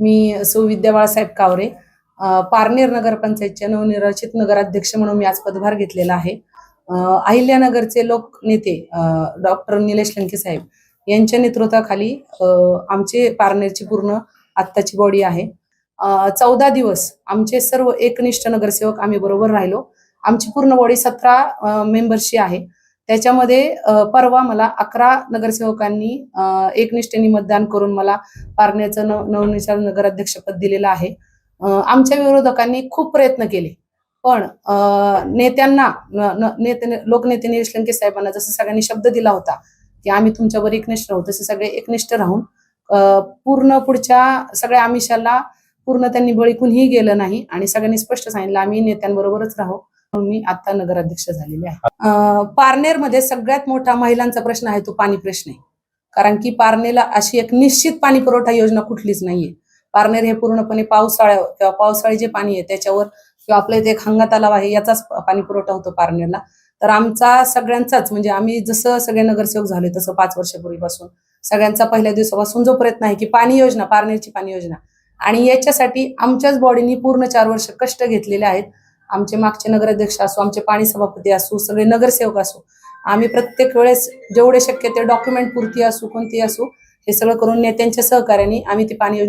मी सौ विद्या बाळासाहेब कावरे पारनेर नगरपंचायतच्या नवनिर्वाचित नगराध्यक्ष म्हणून मी आज पदभार घेतलेला आहे. अहिल्यानगरचे लोकनेते डॉक्टर निलेश लंके साहेब यांच्या नेतृत्वाखाली आमचे पारनेरची पूर्ण आत्ताची बॉडी आहे. चौदा दिवस आमचे सर्व एकनिष्ठ नगरसेवक आम्ही बरोबर राहिलो. आमची पूर्ण बॉडी सतरा मेंबरशी आहे. त्याच्यामध्ये परवा मला अकरा नगरसेवकांनी एकनिष्ठेने मतदान करून मला पारण्याचं नव नवनिर्वाचित नगराध्यक्षपद दिलेलं आहे. आमच्या विरोधकांनी खूप प्रयत्न केले. पण नेत्यांना नेते लोकनेते निलेश लंके साहेबांना जसं सगळ्यांनी शब्द दिला होता की आम्ही तुमच्यावर एकनिष्ठ राहू तसे सगळे एकनिष्ठ राहून पूर्ण पुढच्या सगळ्या आमिषाला पूर्ण त्यांनी बळी कुणीही गेलं नाही आणि सगळ्यांनी स्पष्ट सांगितलं आम्ही नेत्यांबरोबरच राहू मी आता नगराध्यक्ष झालेले आहे. पारनेरमध्ये सगळ्यात मोठा महिलांचा प्रश्न आहे तो पाणी प्रश्न आहे. कारण की पारनेरला अशी एक निश्चित पाणी पुरवठा योजना कुठलीच नाहीये. पारनेर हे पूर्णपणे पावसाळ्या किंवा पावसाळी जे पाणी आहे त्याच्यावर किंवा आपलं इथे एक हंगा तलाव आहे याचाच पाणी पुरवठा होतो पारनेरला. तर आमचा सगळ्यांचाच म्हणजे आम्ही जसं सगळे नगरसेवक झाले तसं पाच वर्षापूर्वीपासून सगळ्यांचा पहिल्या दिवसापासून जो प्रयत्न आहे की पाणी योजना पारनेरची पाणी योजना. आणि याच्यासाठी आमच्याच बॉडीनी पूर्ण चार वर्ष कष्ट घेतलेले आहेत. आमचे मागचे नगराध्यक्ष असो आमचे पाणी सभापती असो सगळे नगरसेवक असो आम्ही प्रत्येक वेळेस जेवढे शक्य ते डॉक्युमेंट पुरती असू कोणती असू हे सगळं करून नेत्यांच्या सहकार्याने आम्ही ती पाणी